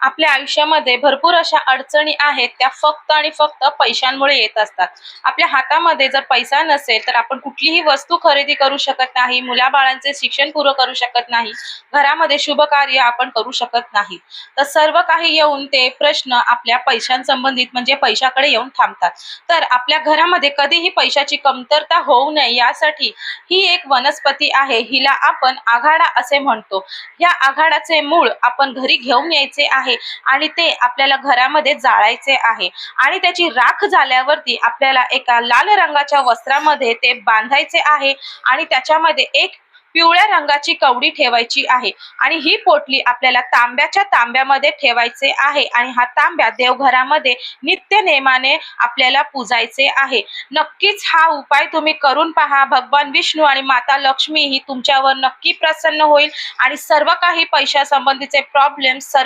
आपल्या आयुष्यामध्ये भरपूर अशा अडचणी आहेत त्या फक्त आणि फक्त पैशांमुळे येत असतात. आपल्या हातामध्ये जर पैसा नसेल तर आपण कुठलीही वस्तू खरेदी करू शकत नाही मुलाबाळांचे शिक्षण पूर्ण करू शकत नाही घरामध्ये शुभ कार्य आपण करू शकत नाही. तर सर्व काही येऊन ते प्रश्न आपल्या पैशांसंबंधित म्हणजे पैशाकडे येऊन थांबतात. तर आपल्या घरामध्ये कधीही पैशाची कमतरता होऊ नये यासाठी ही एक वनस्पती आहे. हिला आपण आघाडा असे म्हणतो. या आघाडाचे मूळ आपण घरी घेऊन यायचे आहे. आहे आणि ते आपल्याला घरामध्ये जाळायचे आहे. आणि त्याची राख झाल्यावरती आपल्याला एका लाल रंगाच्या वस्त्रामध्ये ते बांधायचे आहे आणि त्याच्यामध्ये एक पिवळ्या रंगाची कवडी ठेवायची आहे. आणि ही पोटली आपल्याला तांब्याच्या तांब्यामध्ये ठेवायचे आहे आणि हा तांब्या देवघरामध्ये नित्य नेमाने आपल्याला पूजायचे आहे. नक्कीच हा उपाय तुम्ही करून पहा. भगवान विष्णू आणि माता लक्ष्मी ही तुमच्यावर नक्की प्रसन्न होईल आणि सर्व काही पैशासंबंधीचे प्रॉब्लेम सर्व